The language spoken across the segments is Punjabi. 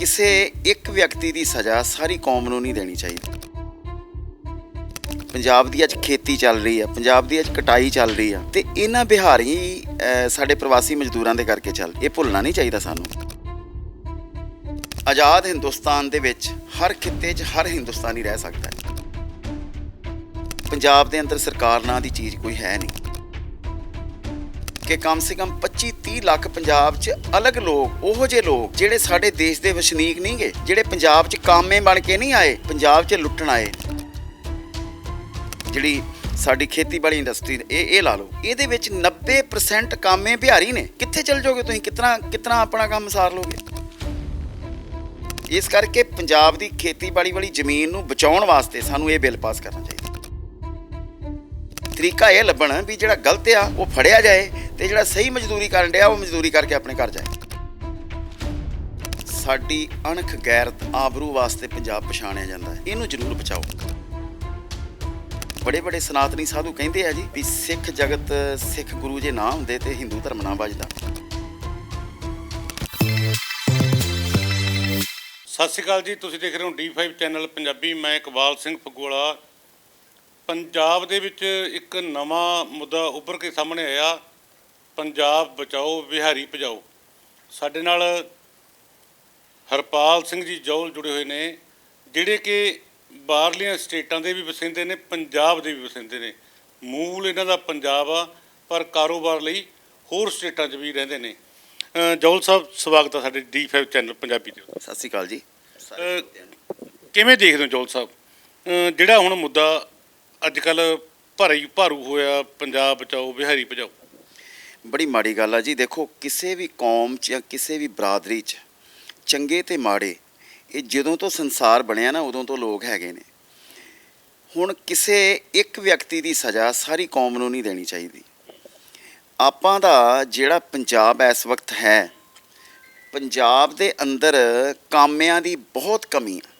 ਕਿਸੇ ਇੱਕ ਵਿਅਕਤੀ ਦੀ ਸਜ਼ਾ ਸਾਰੀ ਕੌਮ ਨੂੰ ਨਹੀਂ ਦੇਣੀ ਚਾਹੀਦੀ। ਪੰਜਾਬ ਦੀ ਅੱਜ ਖੇਤੀ ਚੱਲ ਰਹੀ ਆ ਪੰਜਾਬ ਦੀ ਅੱਜ ਕਟਾਈ ਚੱਲ ਰਹੀ ਆ ਤੇ ਇਹਨਾਂ ਬਿਹਾਰੀ ਅਹ, ਸਾਡੇ ਪ੍ਰਵਾਸੀ ਮਜ਼ਦੂਰਾਂ ਦੇ ਕਰਕੇ ਚੱਲ ਇਹ ਭੁੱਲਣਾ ਨਹੀਂ ਚਾਹੀਦਾ ਸਾਨੂੰ। ਆਜ਼ਾਦ ਹਿੰਦੁਸਤਾਨ ਦੇ ਵਿੱਚ ਹਰ ਖਿੱਤੇ 'ਚ ਹਰ ਹਿੰਦੁਸਤਾਨੀ ਰਹਿ ਸਕਦਾ ਹੈ। ਪੰਜਾਬ ਦੇ ਅੰਦਰ ਸਰਕਾਰ ਨਾਂ ਦੀ ਚੀਜ਼ ਕੋਈ ਹੈ ਨਹੀਂ। ਕਿ ਕਮ ਸੇ ਕਮ 25 30 ਲੱਖ ਪੰਜਾਬ 'ਚ ਅਲੱਗ ਲੋਕ, ਉਹੋ ਜਿਹੇ ਲੋਕ ਜਿਹੜੇ ਸਾਡੇ ਦੇਸ਼ ਦੇ ਵਸਨੀਕ ਨਹੀਂਗੇ, ਜਿਹੜੇ ਪੰਜਾਬ 'ਚ ਕਾਮੇ ਬਣ ਕੇ ਨਹੀਂ ਆਏ, ਪੰਜਾਬ 'ਚ ਲੁੱਟਣ ਆਏ। ਜਿਹੜੀ ਸਾਡੀ ਖੇਤੀਬਾੜੀ ਇੰਡਸਟਰੀ ਇਹ ਇਹ ਲਾ ਲਓ। ਇਹਦੇ ਵਿੱਚ 90% ਕਾਮੇ ਬਿਹਾਰੀ ਨੇ। ਕਿੱਥੇ ਚਲ ਜਾਓਗੇ ਤੁਸੀਂ? ਕਿਤਨਾ ਕਿਤਨਾ ਆਪਣਾ ਕੰਮ ਸਾਰ ਲੋਗੇ ਇਸ ਕਰਕੇ ਪੰਜਾਬ ਦੀ ਖੇਤੀਬਾੜੀ ਵਾਲੀ ਜ਼ਮੀਨ ਨੂੰ ਬਚਾਉਣ ਵਾਸਤੇ ਸਾਨੂੰ ਇਹ ਬਿੱਲ ਪਾਸ ਕਰਨਾ ਚਾਹੀਦਾ। ਤਰੀਕਾ ਇਹ ਲੱਭਣ ਵੀ ਜਿਹੜਾ ਗਲਤ ਆ, ਉਹ ਫੜਿਆ ਜਾਏ ਤੇ ਜਿਹੜਾ ਸਹੀ ਮਜ਼ਦੂਰੀ ਕਰਨ ਡਿਆ, ਉਹ ਮਜ਼ਦੂਰੀ ਕਰਕੇ ਆਪਣੇ ਘਰ ਜਾਏ। ਸਾਡੀ ਅਣਖ ਗੈਰਤ ਆਬਰੂ ਵਾਸਤੇ ਪੰਜਾਬ ਪਛਾਣਿਆ ਜਾਂਦਾ ਹੈ। ਇਹਨੂੰ ਜ਼ਰੂਰ ਬਚਾਓ। ਬੜੇ ਬੜੇ ਸਨਾਤਨੀ ਸਾਧੂ ਕਹਿੰਦੇ ਆ ਜੀ ਵੀ ਸਿੱਖ ਜਗਤ ਸਿੱਖ ਗੁਰੂ ਜੇ ਨਾ ਹੁੰਦੇ ਤੇ ਹਿੰਦੂ ਧਰਮ ਨਾ ਵੱਜਦਾ। ਸਤਿ ਸ਼੍ਰੀ ਅਕਾਲ ਜੀ, ਤੁਸੀਂ ਦੇਖ ਰਹੇ ਹੋ D5 ਚੈਨਲ ਪੰਜਾਬੀ। ਮੈਂ ਇਕਬਾਲ ਸਿੰਘ ਫਗਵਾੜਾ ਪੰਜਾਬ ਦੇ ਵਿੱਚ ਇੱਕ ਨਵਾਂ ਮੁੱਦਾ ਉੱਭਰ ਕੇ ਸਾਹਮਣੇ ਆਇਆ ਪੰਜਾਬ ਬਚਾਓ ਬਿਹਾਰੀ ਭਜਾਓ। ਸਾਡੇ ਨਾਲ ਹਰਪਾਲ ਸਿੰਘ ਜੀ ਜੌਲ ਜੁੜੇ ਹੋਏ ਨੇ ਜਿਹੜੇ ਕਿ ਬਾਹਰਲੀਆਂ ਸਟੇਟਾਂ ਦੇ ਵੀ ਵਸਿੰਦੇ ਨੇ ਪੰਜਾਬ ਦੇ ਵੀ ਵਸਿੰਦੇ ਨੇ। ਮੂਲ ਇਹਨਾਂ ਦਾ ਪੰਜਾਬ ਆ ਪਰ ਕਾਰੋਬਾਰ ਲਈ ਹੋਰ ਸਟੇਟਾਂ 'ਚ ਵੀ ਰਹਿੰਦੇ ਨੇ। ਜੌਲ ਸਾਹਿਬ ਸਵਾਗਤ ਹੈ ਸਾਡੇ D5 ਚੈਨਲ ਪੰਜਾਬੀ ਦੇ ਸਤਿ ਸ੍ਰੀ ਅਕਾਲ ਜੀ। ਕਿਵੇਂ ਦੇਖਦੇ ਹੋ ਜੋਲ ਸਾਹਿਬ? ਜਿਹੜਾ ਹੁਣ ਮੁੱਦਾ ਅੱਜ ਕੱਲ ਭਾਰੀ ਭਾਰੂ ਹੋਇਆ, ਪੰਜਾਬ ਬਚਾਓ, ਬਿਹਾਰੀ ਬਚਾਓ। ਬੜੀ ਮਾੜੀ ਗੱਲ ਆ ਜੀ। ਦੇਖੋ, ਕਿਸੇ ਵੀ ਕੌਮ 'ਚ ਜਾਂ ਕਿਸੇ ਵੀ ਬਰਾਦਰੀ 'ਚ, ਚੰਗੇ ਤੇ ਮਾੜੇ, ਇਹ ਜਦੋਂ ਤੋਂ ਸੰਸਾਰ ਬਣਿਆ ਨਾ, ਉਦੋਂ ਤੋਂ ਲੋਕ ਹੈਗੇ ਨੇ। ਹੁਣ ਕਿਸੇ ਇੱਕ ਵਿਅਕਤੀ ਦੀ ਸਜ਼ਾ ਸਾਰੀ ਕੌਮ ਨੂੰ ਨਹੀਂ ਦੇਣੀ ਚਾਹੀਦੀ। ਆਪਾਂ ਦਾ ਜਿਹੜਾ ਪੰਜਾਬ ਇਸ ਵਕਤ ਹੈ, ਪੰਜਾਬ ਦੇ ਅੰਦਰ ਕਾਮਿਆਂ ਦੀ ਬਹੁਤ ਕਮੀ ਆ।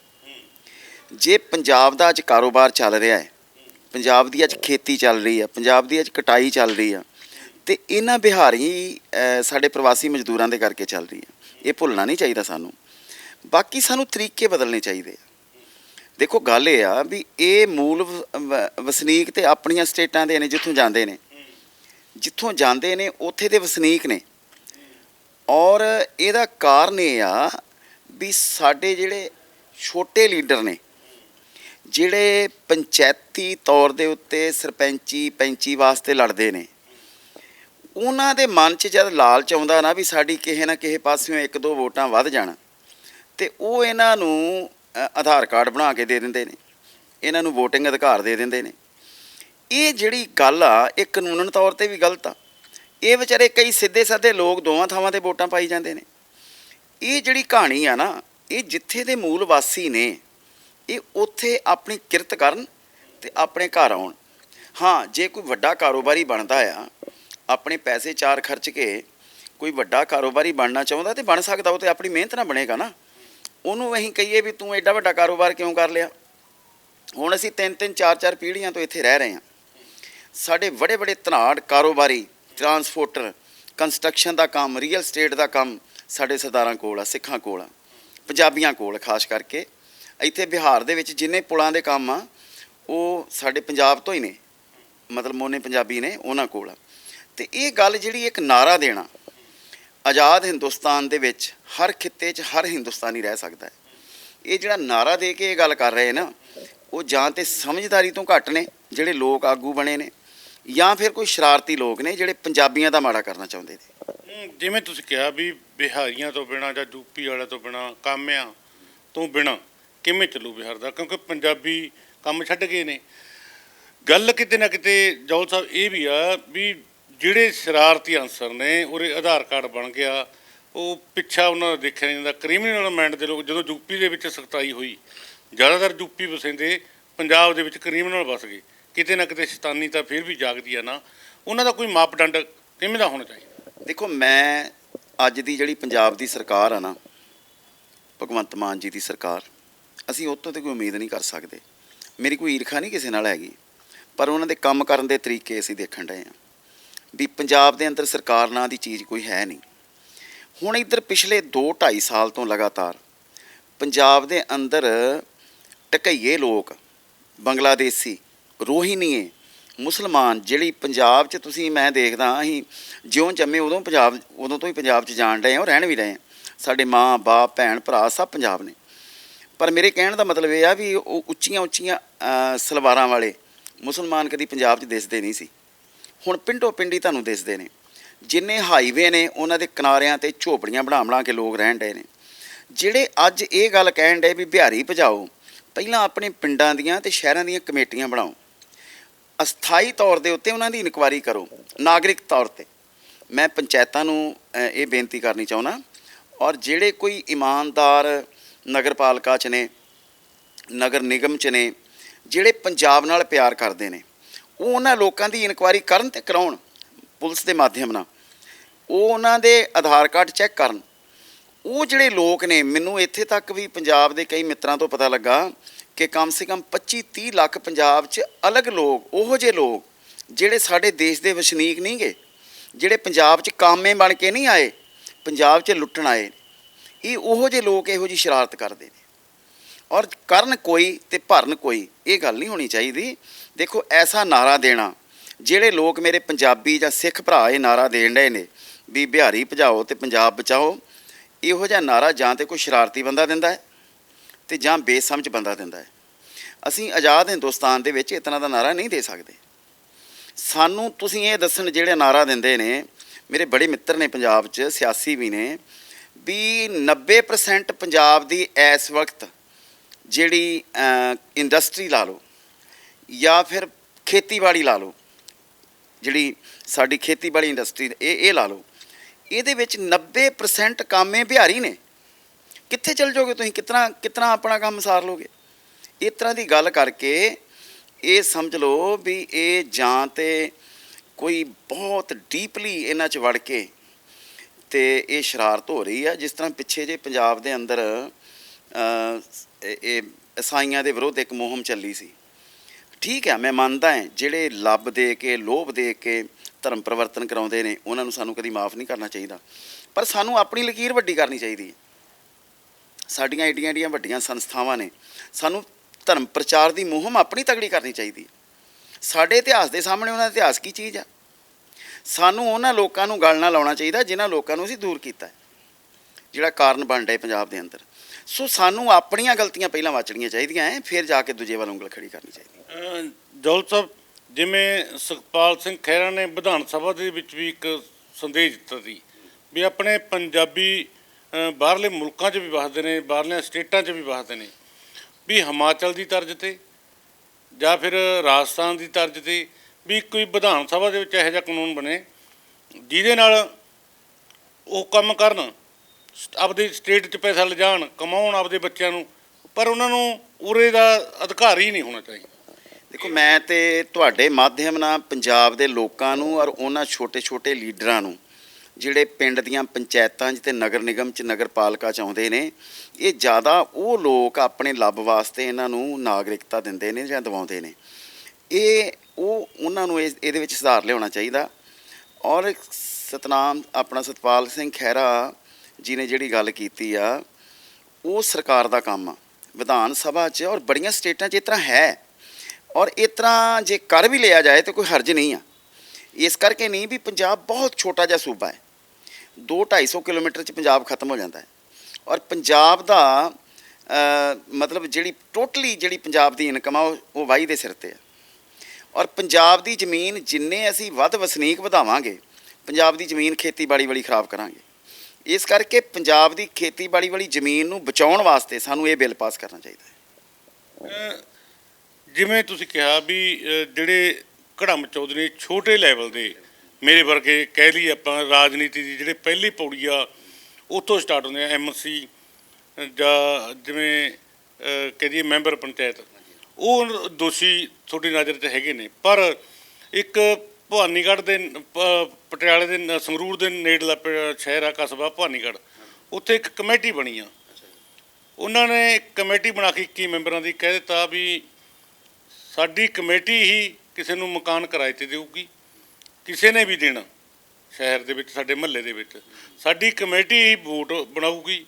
ਜੇ ਪੰਜਾਬ ਦਾ ਅੱਜ ਕਾਰੋਬਾਰ ਚੱਲ ਰਿਹਾ ਹੈ ਪੰਜਾਬ ਦੀ ਅੱਜ ਖੇਤੀ ਚੱਲ ਰਹੀ ਆ ਪੰਜਾਬ ਦੀ ਅੱਜ ਕਟਾਈ ਚੱਲ ਰਹੀ ਆ। ਤੇ ਇਹਨਾਂ ਬਿਹਾਰੀ ਅਹ, ਸਾਡੇ ਪ੍ਰਵਾਸੀ ਮਜ਼ਦੂਰਾਂ ਦੇ ਕਰਕੇ ਚੱਲ ਰਹੀ ਆ। ਇਹ ਭੁੱਲਣਾ ਨਹੀਂ ਚਾਹੀਦਾ ਸਾਨੂੰ। ਬਾਕੀ ਸਾਨੂੰ ਤਰੀਕੇ ਬਦਲਣੇ ਚਾਹੀਦੇ ਆ। ਦੇਖੋ ਗੱਲ ਇਹ ਆ ਵੀ ਇਹ ਮੂਲ ਵ- ਵ- ਵਸਨੀਕ ਤੇ ਆਪਣੀਆਂ ਸਟੇਟਾਂ ਦੇ ਨੇ ਜਿੱਥੋਂ ਜਾਂਦੇ ਨੇ। ਜਿੱਥੋਂ ਜਾਂਦੇ ਨੇ ਉੱਥੇ ਦੇ ਵਸਨੀਕ ਨੇ। ਔਰ ਇਹਦਾ ਕਾਰਨ ਇਹ ਆ ਵੀ ਸਾਡੇ ਜਿਹੜੇ ਛੋਟੇ ਲੀਡਰ ਨੇ ਜਿਹੜੇ ਪੰਚਾਇਤੀ ਤੌਰ ਦੇ ਉੱਤੇ ਸਰਪੰਚੀ, ਪੈਂਚੀ ਵਾਸਤੇ ਲੜਦੇ ਨੇ, ਉਹਨਾਂ ਦੇ ਮਨ 'ਚ ਜਦ ਲਾਲਚ ਆਉਂਦਾ ਨਾ ਵੀ ਸਾਡੀ ਕਿਸੇ ਨਾ ਕਿਸੇ ਪਾਸਿਓਂ ਇੱਕ ਦੋ ਵੋਟਾਂ ਵੱਧ ਜਾਣ, ਤੇ ਉਹ ਇਹਨਾਂ ਨੂੰ ਆਧਾਰ ਕਾਰਡ ਬਣਾ ਕੇ ਦੇ ਦਿੰਦੇ ਨੇ, ਇਹਨਾਂ ਨੂੰ VOTING ਅਧਿਕਾਰ ਦੇ ਦਿੰਦੇ ਨੇ। ਇਹ ਜਿਹੜੀ ਗੱਲ ਆ, ਇਹ ਕਾਨੂੰਨਨ ਤੌਰ ਤੇ ਵੀ ਗਲਤ ਆ। ਇਹ ਵਿਚਾਰੇ ਕਈ ਸਿੱਧੇ ਸਾਦੇ ਲੋਕ ਦੋਵਾਂ ਥਾਵਾਂ ਤੇ ਵੋਟਾਂ ਪਾਈ ਜਾਂਦੇ ਨੇ। ਇਹ ਜਿਹੜੀ ਕਹਾਣੀ ਆ ਨਾ, ਇਹ ਜਿੱਥੇ ਦੇ ਮੂਲ ਵਾਸੀ ਨੇ ਇਹ ਉੱਥੇ ਆਪਣੀ ਕਿਰਤ ਕਰਨ ਤੇ ਆਪਣੇ ਘਰ ਆਉਣ। ਹਾਂ, ਜੇ ਕੋਈ ਵੱਡਾ ਕਾਰੋਬਾਰੀ ਬਣਦਾ ਆ, ਆਪਣੇ ਪੈਸੇ ਚਾਰ ਖਰਚ ਕੇ ਕੋਈ ਵੱਡਾ ਕਾਰੋਬਾਰੀ ਬਣਨਾ ਚਾਹੁੰਦਾ ਤੇ ਬਣ ਸਕਦਾ, ਉਹ ਤੇ ਆਪਣੀ ਮਿਹਨਤ ਨਾਲ ਬਣੇਗਾ ਨਾ। ਉਹਨੂੰ ਅਸੀਂ ਕਹੀਏ ਵੀ ਤੂੰ ਐਡਾ ਵੱਡਾ ਕਾਰੋਬਾਰ ਕਿਉਂ ਕਰ ਲਿਆ? ਹੁਣ ਅਸੀਂ ਤਿੰਨ ਤਿੰਨ, ਚਾਰ ਚਾਰ ਪੀੜ੍ਹੀਆਂ ਤੋਂ ਇੱਥੇ ਰਹਿ ਰਹੇ ਹਾਂ। ਸਾਡੇ ਬੜੇ ਬੜੇ ਧਨਾੜ, ਕਾਰੋਬਾਰੀ, ਟਰਾਂਸਪੋਰਟਰ, ਕੰਸਟਰਕਸ਼ਨ ਦਾ ਕੰਮ, ਰੀਅਲ ਸਟੇਟ ਦਾ ਕੰਮ ਸਾਡੇ ਸਰਦਾਰਾਂ ਕੋਲ ਆ, ਸਿੱਖਾਂ ਕੋਲ ਆ, ਪੰਜਾਬੀਆਂ ਕੋਲ, ਖਾਸ ਕਰਕੇ ਇੱਥੇ ਬਿਹਾਰ ਦੇ ਵਿੱਚ ਜਿੰਨੇ ਪੁਲਾਂ ਦੇ ਕੰਮ ਆ, ਉਹ ਸਾਡੇ ਪੰਜਾਬ ਤੋਂ ਹੀ ਨੇ। ਮਤਲਬ ਮੋਨੇ ਪੰਜਾਬੀ ਨੇ ਉਹਨਾਂ ਕੋਲ। ਆ ਤੇ ਇਹ ਗੱਲ ਜਿਹੜੀ ਇੱਕ ਨਾਰਾ ਦੇਣਾ, ਆਜ਼ਾਦ ਹਿੰਦੁਸਤਾਨ ਦੇ ਵਿੱਚ ਹਰ ਖਿੱਤੇ 'ਚ ਹਰ ਹਿੰਦੁਸਤਾਨੀ ਰਹਿ ਸਕਦਾ ਹੈ। ਇਹ ਜਿਹੜਾ ਨਾਰਾ ਦੇ ਕੇ ਇਹ ਗੱਲ ਕਰ ਰਹੇ ਨਾ, ਉਹ ਜਾਂ ਤੇ ਸਮਝਦਾਰੀ ਤੋਂ ਘੱਟ ਨੇ, ਜਿਹੜੇ ਲੋਕ ਆਗੂ ਬਣੇ ਨੇ, ਜਾਂ ਫਿਰ ਕੋਈ ਸ਼ਰਾਰਤੀ ਲੋਕ ਨੇ, ਜਿਹੜੇ ਪੰਜਾਬੀਆਂ ਦਾ ਮਾੜਾ ਕਰਨਾ ਚਾਹੁੰਦੇ ਨੇ। ਜਿਵੇਂ ਤੁਸੀਂ ਕਿਹਾ ਵੀ ਬਿਹਾਰੀਆਂ ਤੋਂ ਬਿਨਾ ਜਾਂ ਯੂਪੀ ਵਾਲਿਆਂ ਤੋਂ ਬਿਨਾ, ਕਾਮਿਆਂ ਤੋਂ ਬਿਨਾ ਕਿਵੇਂ ਚੱਲੂ ਬਿਹਾਰ ਦਾ? ਕਿਉਂਕਿ ਪੰਜਾਬੀ ਕੰਮ ਛੱਡ ਗਏ ਨੇ। ਗੱਲ ਕਿਤੇ ਨਾ ਕਿਤੇ ਜੌਲ ਸਾਹਿਬ ਇਹ ਵੀ ਆ ਵੀ ਜਿਹੜੇ ਸ਼ਰਾਰਤੀ ਅਨਸਰ ਨੇ, ਉਹਦੇ ਆਧਾਰ ਕਾਰਡ ਬਣ ਗਿਆ। ਉਹ ਪਿੱਛਾ ਉਹਨਾਂ ਦਾ ਦੇਖਿਆ ਨਹੀਂ ਜਾਂਦਾ। ਕ੍ਰਿਮੀਨਲ ਮਾਈਂਡ ਦੇ ਲੋਕ ਜਦੋਂ ਯੂਪੀ ਦੇ ਵਿੱਚ ਸਖਤਾਈ ਹੋਈ, ਜ਼ਿਆਦਾਤਰ ਯੂਪੀ ਵਸਿੰਦੇ ਪੰਜਾਬ ਦੇ ਵਿੱਚ ਕ੍ਰਿਮੀਨਲ ਵਸ ਗਏ। ਕਿਤੇ ਨਾ ਕਿਤੇ ਸ਼ੈਤਾਨੀ ਤਾਂ ਫਿਰ ਵੀ ਜਾਗਦੀ ਆ ਨਾ। ਉਹਨਾਂ ਦਾ ਕੋਈ ਮਾਪਦੰਡ ਕਿਵੇਂ ਦਾ ਹੋਣਾ ਚਾਹੀਦਾ? ਦੇਖੋ, ਮੈਂ ਅੱਜ ਦੀ ਜਿਹੜੀ ਪੰਜਾਬ ਦੀ ਸਰਕਾਰ ਆ ਨਾ, ਭਗਵੰਤ ਮਾਨ ਜੀ ਦੀ ਸਰਕਾਰ ਅਸੀਂ ਉਹ ਤੋਂ ਤੇ ਕੋਈ ਉਮੀਦ ਨਹੀਂ ਕਰ ਸਕਦੇ। ਮੇਰੀ ਕੋਈ ਈਰਖਾ ਨਹੀਂ ਕਿਸੇ ਨਾਲ ਹੈਗੀ, ਪਰ ਉਹਨਾਂ ਦੇ ਕੰਮ ਕਰਨ ਦੇ ਤਰੀਕੇ ਅਸੀਂ ਦੇਖਣ ਡਏ ਆ ਵੀ ਪੰਜਾਬ ਦੇ ਅੰਦਰ ਸਰਕਾਰ ਨਾਂ ਦੀ ਚੀਜ਼ ਕੋਈ ਹੈ ਨਹੀਂ। ਹੁਣ ਇੱਧਰ ਪਿਛਲੇ 2 2.5 ਸਾਲ ਤੋਂ ਲਗਾਤਾਰ ਪੰਜਾਬ ਦੇ ਅੰਦਰ ਟਕਈਏ ਲੋਕ, ਬੰਗਲਾਦੇਸੀ ਰੋਹੀਨੀਏ ਮੁਸਲਮਾਨ ਜਿਹੜੀ ਪੰਜਾਬ 'ਚ ਤੁਸੀਂ ਮੈਂ ਦੇਖਦਾ ਅਸੀਂ ਜਿਉਂ ਜੰਮੇ ਉਦੋਂ ਪੰਜਾਬ, ਉਦੋਂ ਤੋਂ ਹੀ ਪੰਜਾਬ 'ਚ ਜਾਣ ਰਹੇ ਹਾਂ ਔਰ ਰਹਿਣ ਵੀ ਰਹੇ ਹਾਂ। ਸਾਡੇ ਮਾਂ, ਬਾਪ, ਭੈਣ, ਭਰਾ ਸਭ ਪੰਜਾਬ ਨੇ। ਪਰ ਮੇਰੇ ਕਹਿਣ ਦਾ ਮਤਲਬ ਇਹ ਆ ਵੀ ਉਹ ਉੱਚੀਆਂ ਉੱਚੀਆਂ ਸਲਵਾਰਾਂ ਵਾਲੇ ਮੁਸਲਮਾਨ ਕਦੀ ਪੰਜਾਬ 'ਚ ਦਿਸਦੇ ਨਹੀਂ ਸੀ। ਹੁਣ ਪਿੰਡੋ ਪਿੰਡੀ ਤੁਹਾਨੂੰ ਦਿਸਦੇ ਨੇ। ਜਿੰਨੇ ਹਾਈਵੇ ਨੇ, ਉਹਨਾਂ ਦੇ ਕਿਨਾਰਿਆਂ ਤੇ ਝੋਪੜੀਆਂ ਬਣਾ ਬਣਾ ਕੇ ਲੋਕ ਰਹਿਣ ਡਏ ਨੇ। ਜਿਹੜੇ ਅੱਜ ਇਹ ਗੱਲ ਕਹਿਣ ਡਏ ਵੀ ਬਿਹਾਰੀ ਭਜਾਓ, ਪਹਿਲਾਂ ਆਪਣੇ ਪਿੰਡਾਂ ਦੀਆਂ ਤੇ ਸ਼ਹਿਰਾਂ ਦੀਆਂ ਕਮੇਟੀਆਂ ਬਣਾਓ। ਅਸਥਾਈ ਤੌਰ ਦੇ ਉੱਤੇ ਉਹਨਾਂ ਦੀ ਇਨਕੁਆਇਰੀ ਕਰੋ, ਨਾਗਰਿਕ ਤੌਰ ਤੇ। ਮੈਂ ਪੰਚਾਇਤਾਂ ਨੂੰ ਇਹ ਬੇਨਤੀ ਕਰਨੀ ਚਾਹੁੰਦਾ, ਔਰ ਜਿਹੜੇ ਕੋਈ ਇਮਾਨਦਾਰ ਨਗਰ ਪਾਲਿਕਾ ਚ ਨੇ, ਨਗਰ ਨਿਗਮ ਚ ਨੇ, ਜਿਹੜੇ ਪੰਜਾਬ ਨਾਲ ਪਿਆਰ ਕਰਦੇ ਨੇ, ਉਹ ਉਹਨਾਂ ਲੋਕਾਂ ਦੀ ਇਨਕੁਆਇਰੀ ਕਰਨ ਤੇ ਕਰਾਉਣ ਪੁਲਿਸ ਦੇ ਮਾਧਿਅਮ ਨਾਲ, ਉਹ ਉਹਨਾਂ ਦੇ ਆਧਾਰ ਕਾਰਡ ਚੈੱਕ ਕਰਨ। ਉਹ ਜਿਹੜੇ ਲੋਕ ਨੇ, ਮੈਨੂੰ ਇੱਥੇ ਤੱਕ ਵੀ ਪੰਜਾਬ ਦੇ ਕਈ ਮਿੱਤਰਾਂ ਤੋਂ ਪਤਾ ਲੱਗਾ ਕਿ ਕਮ ਸੇ ਕਮ 25 30 ਲੱਖ ਪੰਜਾਬ 'ਚ ਅਲੱਗ ਲੋਕ, ਉਹੋ ਜਿਹੇ ਲੋਕ, ਜਿਹੜੇ ਸਾਡੇ ਦੇਸ਼ ਦੇ ਵਸਨੀਕ ਨਹੀਂ ਗੇ ਜਿਹੜੇ ਪੰਜਾਬ 'ਚ ਕਾਮੇ ਬਣ ਕੇ ਨਹੀਂ ਆਏ, ਪੰਜਾਬ 'ਚ ਲੁੱਟਣ ਆਏ ਇਹ ਉਹੋ ਜਿਹੇ ਲੋਕ ਇਹੋ ਜਿਹੀ ਸ਼ਰਾਰਤ ਕਰਦੇ ਨੇ। ਔਰ ਕਰਨ ਕੋਈ ਤੇ ਭਰਨ ਕੋਈ, ਇਹ ਗੱਲ ਨਹੀਂ ਹੋਣੀ ਚਾਹੀਦੀ। ਦੇਖੋ, ਐਸਾ ਨਾਰਾ ਦੇਣਾ, ਜਿਹੜੇ ਲੋਕ ਮੇਰੇ ਪੰਜਾਬੀ ਜਾਂ ਸਿੱਖ ਭਰਾ ਇਹ ਨਾਰਾ ਦੇਣ ਰਹੇ ਨੇ, ਵੀ ਬਿਹਾਰੀ ਭਜਾਓ ਤੇ ਪੰਜਾਬ ਬਚਾਓ, ਇਹੋ ਜਿਹਾ ਨਾਰਾ ਜਾਂ ਤੇ ਕੋਈ ਸ਼ਰਾਰਤੀ ਬੰਦਾ ਦਿੰਦਾ ਹੈ ਤੇ ਜਾਂ ਬੇਸਮਝ ਬੰਦਾ ਦਿੰਦਾ ਹੈ। ਅਸੀਂ ਆਜ਼ਾਦ ਹਿੰਦੁਸਤਾਨ ਦੇ ਵਿੱਚ ਇਤਨਾ ਦਾ ਨਾਰਾ ਨਹੀਂ ਦੇ ਸਕਦੇ। ਸਾਨੂੰ ਤੁਸੀਂ ਇਹ ਦੱਸਣ ਜਿਹੜੇ ਨਾਰਾ ਦਿੰਦੇ ਨੇ, ਮੇਰੇ ਬੜੇ ਮਿੱਤਰ ਨੇ ਪੰਜਾਬ 'ਚ, ਸਿਆਸੀ ਵੀ ਨੇ ਵੀ 90% ਪੰਜਾਬ ਦੀ ਇਸ ਵਕਤ ਜਿਹੜੀ ਇੰਡਸਟਰੀ ਲਾ ਲਓ ਜਾਂ ਫਿਰ ਖੇਤੀਬਾੜੀ ਲਾ ਲਓ, ਜਿਹੜੀ ਸਾਡੀ ਖੇਤੀਬਾੜੀ ਇੰਡਸਟਰੀ ਇਹ ਇਹ ਲਾ ਲਓ। ਇਹਦੇ ਵਿੱਚ 90% ਕਾਮੇ ਬਿਹਾਰੀ ਨੇ। ਕਿੱਥੇ ਚਲ ਜਾਓਗੇ ਤੁਸੀਂ? ਕਿਤਨਾ ਕਿਤਨਾ ਆਪਣਾ ਕੰਮ ਸਾਰ ਲੋਗੇ? ਇਸ ਤਰ੍ਹਾਂ ਦੀ ਗੱਲ ਕਰਕੇ ਇਹ ਸਮਝ ਲਓ ਵੀ ਇਹ ਜਾਂ ਤੇ ਕੋਈ ਬਹੁਤ ਡੀਪਲੀ ਇਹਨਾਂ 'ਚ ਵੜ ਕੇ ਤੇ ਇਹ ਸ਼ਰਾਰਤ ਹੋ ਰਹੀ ਆ, ਜਿਸ ਤਰ੍ਹਾਂ ਪਿੱਛੇ ਜੇ ਪੰਜਾਬ ਦੇ ਅੰਦਰ ਇਹ ਇਹ ਈਸਾਈਆਂ ਦੇ ਵਿਰੁੱਧ ਇੱਕ ਮੁਹਿੰਮ ਚੱਲੀ ਸੀ। ਠੀਕ ਹੈ, ਮੈਂ ਮੰਨਦਾ ਹਾਂ, ਜਿਹੜੇ ਲੱਭ ਦੇ ਕੇ, ਲੋਭ ਦੇ ਕੇ ਧਰਮ ਪਰਿਵਰਤਨ ਕਰਾਉਂਦੇ ਨੇ, ਉਹਨਾਂ ਨੂੰ ਸਾਨੂੰ ਕਦੀ ਮਾਫ ਨਹੀਂ ਕਰਨਾ ਚਾਹੀਦਾ। ਪਰ ਸਾਨੂੰ ਆਪਣੀ ਲਕੀਰ ਵੱਡੀ ਕਰਨੀ ਚਾਹੀਦੀ ਹੈ। ਸਾਡੀਆਂ ਏਡੀਆਂ ਏਡੀਆਂ ਵੱਡੀਆਂ ਸੰਸਥਾਵਾਂ ਨੇ, ਸਾਨੂੰ ਧਰਮ ਪ੍ਰਚਾਰ ਦੀ ਮੁਹਿੰਮ ਆਪਣੀ ਤਗੜੀ ਕਰਨੀ ਚਾਹੀਦੀ ਹੈ। ਸਾਡੇ ਇਤਿਹਾਸ ਦੇ ਸਾਹਮਣੇ ਉਹਨਾਂ ਦਾ ਇਤਿਹਾਸ ਕੀ ਚੀਜ਼ ਆ? ਸਾਨੂੰ ਉਹਨਾਂ ਲੋਕਾਂ ਨੂੰ ਗੱਲ ਨਾਲ ਲਾਉਣਾ ਚਾਹੀਦਾ ਜਿਨ੍ਹਾਂ ਲੋਕਾਂ ਨੂੰ ਅਸੀਂ ਦੂਰ ਕੀਤਾ ਜਿਹੜਾ ਕਾਰਨ ਬਣ ਰਿਹਾ ਪੰਜਾਬ ਦੇ ਅੰਦਰ ਸੋ ਸਾਨੂੰ ਆਪਣੀਆਂ ਗਲਤੀਆਂ ਪਹਿਲਾਂ ਵਾਚਣੀਆਂ ਚਾਹੀਦੀਆਂ ਐ ਫਿਰ ਜਾ ਕੇ ਦੂਜੇ ਵੱਲ ਉਂਗਲ ਖੜੀ ਕਰਨੀ ਚਾਹੀਦੀ ਹੈ। ਸਾਹਿਬ, ਜਿਵੇਂ ਸੁਖਪਾਲ ਸਿੰਘ ਖਹਿਰਾ ਨੇ ਵਿਧਾਨ ਸਭਾ ਦੇ ਵਿੱਚ ਵੀ ਇੱਕ ਸੰਦੇਸ਼ ਦਿੱਤਾ ਸੀ ਵੀ ਆਪਣੇ ਪੰਜਾਬੀ ਬਾਹਰਲੇ ਮੁਲਕਾਂ 'ਚ ਵੀ ਵਸਦੇ ਨੇ, ਬਾਹਰਲੀਆਂ ਸਟੇਟਾਂ 'ਚ ਵੀ ਵਸਦੇ ਨੇ, ਵੀ ਹਿਮਾਚਲ ਦੀ ਤਰਜ਼ ਤੇ ਜਾਂ ਫਿਰ ਰਾਜਸਥਾਨ ਦੀ ਤਰਜ਼ ਤੇ ਵੀ ਕੋਈ ਵਿਧਾਨ ਸਭਾ ਦੇ ਵਿੱਚ ਇਹੋ ਜਿਹਾ ਕਾਨੂੰਨ ਬਣੇ, ਜਿਹਦੇ ਨਾਲ ਉਹ ਕੰਮ ਕਰਨ ਆਪਦੇ ਸਟੇਟ 'ਚ ਪੈਸਾ ਲਿਜਾਣ, ਕਮਾਉਣ ਆਪਦੇ ਬੱਚਿਆਂ ਨੂੰ, ਪਰ ਉਹਨਾਂ ਨੂੰ ਉਰੇ ਦਾ ਅਧਿਕਾਰ ਹੀ ਨਹੀਂ ਹੋਣਾ ਚਾਹੀਦਾ। ਦੇਖੋ, ਮੈਂ ਤੇ ਤੁਹਾਡੇ ਮਾਧਿਅਮ ਨਾਲ ਪੰਜਾਬ ਦੇ ਲੋਕਾਂ ਨੂੰ ਔਰ ਉਹਨਾਂ ਛੋਟੇ-ਛੋਟੇ ਲੀਡਰਾਂ ਨੂੰ, ਜਿਹੜੇ ਪਿੰਡ ਦੀਆਂ ਪੰਚਾਇਤਾਂ 'ਚ ਤੇ ਨਗਰ ਨਿਗਮ 'ਚ ਨਗਰ ਪਾਲਿਕਾ 'ਚ ਆਉਂਦੇ ਨੇ, ਇਹ ਜ਼ਿਆਦਾ ਉਹ ਲੋਕ ਆਪਣੇ ਲੱਭ ਵਾਸਤੇ ਇਹਨਾਂ ਨੂੰ ਨਾਗਰਿਕਤਾ ਦਿੰਦੇ ਨੇ ਜਾਂ ਦਿਵਾਉਂਦੇ ਨੇ। ਇਹ ਉਹ ਉਹਨਾਂ ਨੂੰ ਇਸ- ਇਹਦੇ ਵਿੱਚ ਸੁਧਾਰ ਲਿਆਉਣਾ ਚਾਹੀਦਾ। ਔਰ ਸਤਨਾਮ ਆਪਣਾ ਸਤਪਾਲ ਸਿੰਘ ਖਹਿਰਾ ਜੀ ਨੇ ਜਿਹੜੀ ਗੱਲ ਕੀਤੀ ਆ ਉਹ ਸਰਕਾਰ ਦਾ ਕੰਮ ਆ ਵਿਧਾਨ ਸਭਾ 'ਚ ਔਰ ਬੜੀਆਂ ਸਟੇਟਾਂ 'ਚ ਇਸ ਤਰ੍ਹਾਂ ਹੈ। ਔਰ ਇਸ ਤਰ੍ਹਾਂ ਜੇ ਕਰ ਵੀ ਲਿਆ ਜਾਏ ਤਾਂ ਕੋਈ ਹਰਜ ਨਹੀਂ ਆ। ਇਸ ਕਰਕੇ ਨਹੀਂ ਵੀ ਪੰਜਾਬ ਬਹੁਤ ਛੋਟਾ ਜਿਹਾ ਸੂਬਾ ਹੈ। 2-250 ਕਿਲੋਮੀਟਰ 'ਚ ਪੰਜਾਬ ਖਤਮ ਹੋ ਜਾਂਦਾ ਹੈ। ਔਰ ਪੰਜਾਬ ਦਾ ਅ, ਮਤਲਬ ਜਿਹੜੀ ਟੋਟਲੀ ਜਿਹੜੀ ਪੰਜਾਬ ਦੀ ਇਨਕਮ ਆ ਉਹ- ਉਹ ਵਾਈ ਦੇ ਸਿਰ ਤੇ ਆ। ਔਰ ਪੰਜਾਬ ਦੀ ਜ਼ਮੀਨ ਜਿੰਨੇ ਅਸੀਂ ਵੱਧ ਵਸਨੀਕ ਵਧਾਵਾਂਗੇ, ਪੰਜਾਬ ਦੀ ਜ਼ਮੀਨ ਖੇਤੀਬਾੜੀ ਵਾਲੀ ਖਰਾਬ ਕਰਾਂਗੇ। ਇਸ ਕਰਕੇ ਪੰਜਾਬ ਦੀ ਖੇਤੀਬਾੜੀ ਵਾਲੀ ਜ਼ਮੀਨ ਨੂੰ ਬਚਾਉਣ ਵਾਸਤੇ ਸਾਨੂੰ ਇਹ ਬਿੱਲ ਪਾਸ ਕਰਨਾ ਚਾਹੀਦਾ ਹੈ। ਜਿਵੇਂ ਤੁਸੀਂ ਕਿਹਾ ਵੀ ਜਿਹੜੇ ਘੜਮ ਚੌਧਰੀ ਛੋਟੇ ਲੈਵਲ ਦੇ, ਮੇਰੇ ਵਰਗੇ ਕਹਿ ਲਈ ਆਪਾਂ ਰਾਜਨੀਤੀ ਦੀ ਜਿਹੜੇ ਪਹਿਲੀ ਪੌੜੀ ਆ ਉੱਥੋਂ ਸਟਾਰਟ ਹੁੰਦੇ ਆ ਐਮਸੀ ਜਾਂ ਜਿਵੇਂ, ਅਹ ਕਹਿ ਦਈਏ ਮੈਂਬਰ ਪੰਚਾਇਤ। ਉਹ ਦੋਸ਼ੀ ਤੁਹਾਡੀ ਨਜ਼ਰ 'ਚ ਹੈਗੇ ਨੇ ਪਰ ਇੱਕ ਭਵਾਨੀਗੜ੍ਹ ਦੇ ਪ- ਪਟਿਆਲੇ ਦੇ ਨ- ਸੰਗਰੂਰ ਦੇ ਨੇੜਲਾ ਪ- ਸ਼ਹਿਰ ਆ ਕਸਬਾ ਭਵਾਨੀਗੜ੍ਹ ਉੱਥੇ ਇੱਕ ਕਮੇਟੀ ਬਣੀ ਆ। ਉਹਨਾਂ ਨੇ ਕਮੇਟੀ ਬਣਾ ਕੇ 21 ਮੈਂਬਰਾਂ ਦੀ ਕਹਿ ਦਿੱਤਾ ਵੀ ਸਾਡੀ ਕਮੇਟੀ ਹੀ ਕਿਸੇ ਨੂੰ ਮਕਾਨ ਕਿਰਾਏ ਤੇ ਦੇਊਗੀ ਕਿਸੇ ਨੇ ਵੀ ਦੇਣਾ ਸ਼ਹਿਰ ਦੇ ਵਿੱਚ ਸਾਡੇ ਮਹੱਲੇ ਦੇ ਵਿੱਚ। ਸਾਡੀ ਕਮੇਟੀ ਹੀ ਵੋਟ ਬਣਾਊਗੀ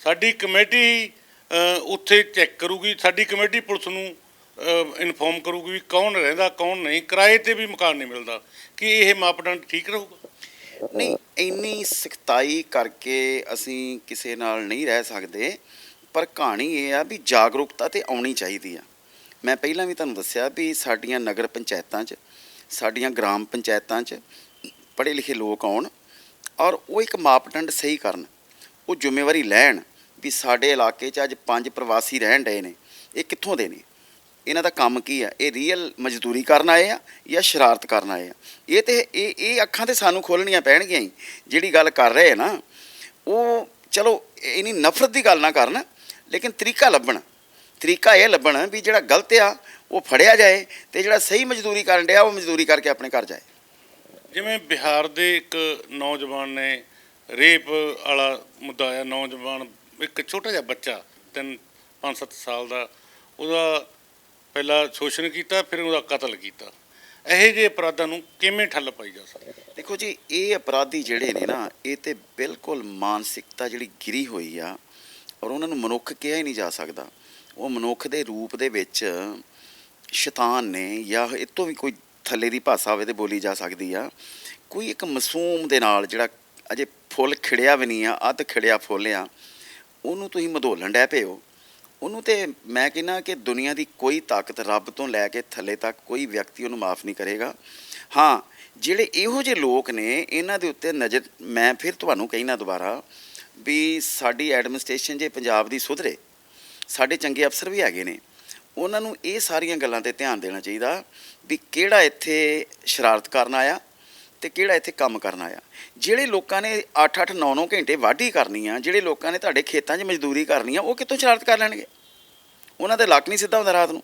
ਸਾਡੀ ਕਮੇਟੀ ਹੀ ਅ, ਉੱਥੇ ਚੈੱਕ ਕਰੂਗੀ ਸਾਡੀ ਕਮੇਟੀ ਪੁਲਿਸ ਨੂੰ ਇਨਫੋਰਮ ਕਰੂਗੀ ਵੀ ਕੌਣ ਰਹਿੰਦਾ, ਕੌਣ ਨਹੀਂ। ਕਿਰਾਏ ਤੇ ਵੀ ਮਕਾਨ ਨਹੀਂ ਮਿਲਦਾ। ਕਿ ਇਹ ਮਾਪਦੰਡ ਠੀਕ ਰਹੂਗਾ? ਨਹੀਂ, ਇੰਨੀ ਸਖਤਾਈ ਕਰਕੇ ਅਸੀਂ ਕਿਸੇ ਨਾਲ ਨਹੀਂ ਰਹਿ ਸਕਦੇ, ਪਰ ਕਹਾਣੀ ਇਹ ਆ ਵੀ ਜਾਗਰੂਕਤਾ ਤੇ ਆਉਣੀ ਚਾਹੀਦੀ ਆ। ਮੈਂ ਪਹਿਲਾਂ ਵੀ ਤੁਹਾਨੂੰ ਦੱਸਿਆ ਵੀ ਸਾਡੀਆਂ ਨਗਰ ਪੰਚਾਇਤਾਂ 'ਚ, ਸਾਡੀਆਂ ਗ੍ਰਾਮ ਪੰਚਾਇਤਾਂ 'ਚ ਪੜ੍ਹੇ ਲਿਖੇ ਲੋਕ ਆਉਣ ਔਰ ਉਹ ਇੱਕ ਮਾਪਦੰਡ ਸਹੀ ਕਰਨ। ਉਹ ਜ਼ਿੰਮੇਵਾਰੀ ਲੈਣ ਵੀ ਸਾਡੇ ਇਲਾਕੇ 'ਚ ਅੱਜ ਪੰਜ ਪ੍ਰਵਾਸੀ ਰਹਿਣ ਡਏ ਨੇ। ਇਹ ਕਿੱਥੋਂ ਦੇ ਨੇ ਇਹਨਾਂ ਦਾ ਕੰਮ ਕੀ ਆ? ਇਹ ਰੀਅਲ ਮਜ਼ਦੂਰੀ ਕਰਨ ਆਏ ਆ ਜਾਂ ਸ਼ਰਾਰਤ ਕਰਨ ਆਏ ਆ? ਇਹ ਤੇ ਇਹ ਇਹ ਅੱਖਾਂ ਤੇ ਸਾਨੂੰ ਖੋਲਣੀਆਂ ਪੈਣਗੀਆਂ ਹੀ। ਜਿਹੜੀ ਗੱਲ ਕਰ ਰਹੇ ਆ ਨਾ, ਉਹ ਚਲੋ ਇਨੀ ਨਫ਼ਰਤ ਦੀ ਗੱਲ ਨਾ ਕਰਨ, ਲੇਕਿਨ ਤਰੀਕਾ ਲੱਭਣ। ਤਰੀਕਾ ਇਹ ਲੱਭਣ ਵੀ ਜਿਹੜਾ ਗਲਤ ਆ, ਉਹ ਫੜਿਆ ਜਾਏ ਤੇ ਜਿਹੜਾ ਸਹੀ ਮਜ਼ਦੂਰੀ ਕਰਨ ਡਿਆ, ਉਹ ਮਜ਼ਦੂਰੀ ਕਰਕੇ ਆਪਣੇ ਘਰ ਜਾਏ। ਜਿਵੇਂ ਬਿਹਾਰ ਦੇ ਇੱਕ ਨੌਜਵਾਨ ਨੇ ਰੇਪ ਵਾਲਾ ਮੁੱਦਾ ਆ ਨੌਜਵਾਨ, ਇੱਕ ਛੋਟਾ ਜਿਹਾ ਬੱਚਾ, ਤਿੰਨ, ਪੰਜ ਸੱਤ ਸਾਲ ਦਾ, ਉਹਦਾ ਪਹਿਲਾਂ ਸ਼ੋਸ਼ਣ ਕੀਤਾ, ਫਿਰ ਉਹਦਾ ਕਤਲ ਕੀਤਾ। ਇਹੋ ਜਿਹੇ ਅਪਰਾਧਾਂ ਨੂੰ ਕਿਵੇਂ ਠੱਲ ਪਾਈ ਜਾ ਸਕਦੀ ਦੇਖੋ ਜੀ, ਇਹ ਅਪਰਾਧੀ ਜਿਹੜੇ ਨੇ ਨਾ, ਇਹ ਤੇ ਬਿਲਕੁਲ ਮਾਨਸਿਕਤਾ ਜਿਹੜੀ ਗਿਰੀ ਹੋਈ ਆ, ਔਰ ਉਹਨਾਂ ਨੂੰ ਮਨੁੱਖ ਕਿਹਾ ਹੀ ਨਹੀਂ ਜਾ ਸਕਦਾ। ਉਹ ਮਨੁੱਖ ਦੇ ਰੂਪ ਦੇ ਵਿੱਚ ਸ਼ੈਤਾਨ ਨੇ ਜਾਂ ਇਹ ਤੋਂ ਵੀ ਕੋਈ ਥੱਲੇ ਦੀ ਭਾਸ਼ਾ ਹੋਵੇ ਤੇ ਬੋਲੀ ਜਾ ਸਕਦੀ ਆ, ਕੋਈ ਇੱਕ ਮਾਸੂਮ ਦੇ ਨਾਲ ਜਿਹੜਾ ਅਜੇ ਫੁੱਲ ਖਿੜਿਆ ਵੀ ਨਹੀਂ ਆ, ਅੱਧ ਖਿੜਿਆ ਫੁੱਲ ਆ, ਉਹਨੂੰ ਤੁਸੀਂ ਮਧੋਲਣ ਡੈ ਪਏ ਹੋ। ਉਹਨੂੰ ਤੇ ਮੈਂ ਕਹਿੰਦਾ ਕਿ ਦੁਨੀਆ ਦੀ ਕੋਈ ਤਾਕਤ ਰੱਬ ਤੋਂ ਲੈ ਕੇ ਥੱਲੇ ਤੱਕ ਕੋਈ ਵਿਅਕਤੀ ਉਹਨੂੰ ਮਾਫ ਨਹੀਂ ਕਰੇਗਾ। ਹਾਂ, ਜਿਹੜੇ ਇਹੋ ਜਿਹੇ ਲੋਕ ਨੇ, ਇਹਨਾਂ ਦੇ ਉੱਤੇ ਨਜ਼ਰ, ਮੈਂ ਫਿਰ ਤੁਹਾਨੂੰ ਕਹਿਣਾ ਦੁਬਾਰਾ ਵੀ ਸਾਡੀ ਐਡਮਿਨਿਸਟ੍ਰੇਸ਼ਨ ਜੇ ਪੰਜਾਬ ਦੀ ਸੁਧਰੇ, ਸਾਡੇ ਚੰਗੇ ਅਫਸਰ ਵੀ ਹੈਗੇ ਨੇ, ਉਹਨਾਂ ਨੂੰ ਇਹ ਸਾਰੀਆਂ ਗੱਲਾਂ ਤੇ ਧਿਆਨ ਦੇਣਾ ਚਾਹੀਦਾ ਵੀ ਕਿਹੜਾ ਇੱਥੇ ਸ਼ਰਾਰਤ ਕਰਨ ਆਇਆ ਤੇ ਕਿਹੜਾ ਇੱਥੇ ਕੰਮ ਕਰਨ ਆਇਆ ਜਿਹੜੇ ਲੋਕਾਂ ਨੇ 8-8 9-9 ਘੰਟੇ ਵਾਢੀ ਕਰਨੀ ਆ, ਜਿਹੜੇ ਲੋਕਾਂ ਨੇ ਤੁਹਾਡੇ ਖੇਤਾਂ 'ਚ ਮਜ਼ਦੂਰੀ ਕਰਨੀ ਆ, ਉਹ ਕਿੱਥੋਂ ਸ਼ਰਾਰਤ ਕਰ ਲੈਣਗੇ? ਉਹਨਾਂ ਦਾ ਲੱਕ ਨਹੀਂ ਸਿੱਧਾ ਹੁੰਦਾ ਰਾਤ ਨੂੰ।